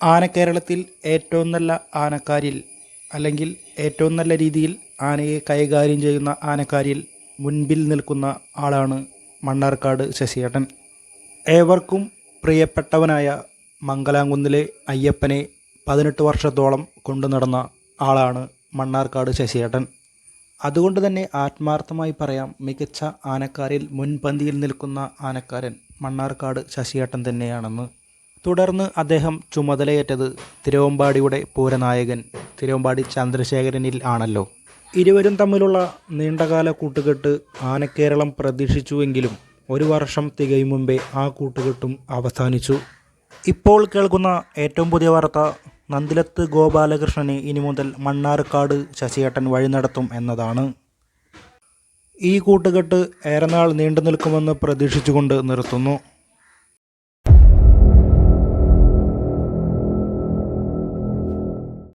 ആനക്കേരളത്തിൽ ഏറ്റവും നല്ല ആനക്കാരിൽ അല്ലെങ്കിൽ ഏറ്റവും നല്ല രീതിയിൽ ആനയെ കൈകാര്യം ചെയ്യുന്ന ആനക്കാരിൽ മുൻപിൽ നിൽക്കുന്ന ആളാണ് മണ്ണാർക്കാട് ശശിയേട്ടൻ. ഏവർക്കും പ്രിയപ്പെട്ടവനായ മംഗലാംകുന്നിലെ അയ്യപ്പനെ പതിനെട്ട് വർഷത്തോളം കൊണ്ടു നടന്ന ആളാണ് മണ്ണാർക്കാട് ശശിയേട്ടൻ. അതുകൊണ്ട് തന്നെ ആത്മാർത്ഥമായി പറയാം മികച്ച ആനക്കാരിൽ മുൻപന്തിയിൽ നിൽക്കുന്ന ആനക്കാരൻ മണ്ണാർക്കാട് ശശിയേട്ടൻ തന്നെയാണെന്ന്. തുടർന്ന് അദ്ദേഹം ചുമതലയേറ്റത് തിരുവമ്പാടിയുടെ പൂരനായകൻ തിരുവമ്പാടി ചന്ദ്രശേഖരനിൽ ആണല്ലോ. ഇരുവരും തമ്മിലുള്ള നീണ്ടകാല കൂട്ടുകെട്ട് ആനക്കേരളം പ്രതീക്ഷിച്ചുവെങ്കിലും ഒരു വർഷം തികയും മുമ്പേ ആ കൂട്ടുകെട്ടും അവസാനിച്ചു. ഇപ്പോൾ കേൾക്കുന്ന ഏറ്റവും പുതിയ വാർത്ത നന്ദിലത്ത് ഗോപാലകൃഷ്ണനെ ഇനി മുതൽ മണ്ണാർക്കാട് ശശിയേട്ടൻ വഴി നടത്തും എന്നതാണ്. ഈ കൂട്ടുകെട്ട് ഏറെ നാൾ നീണ്ടു നിൽക്കുമെന്ന് പ്രതീക്ഷിച്ചുകൊണ്ട് നിർത്തുന്നു.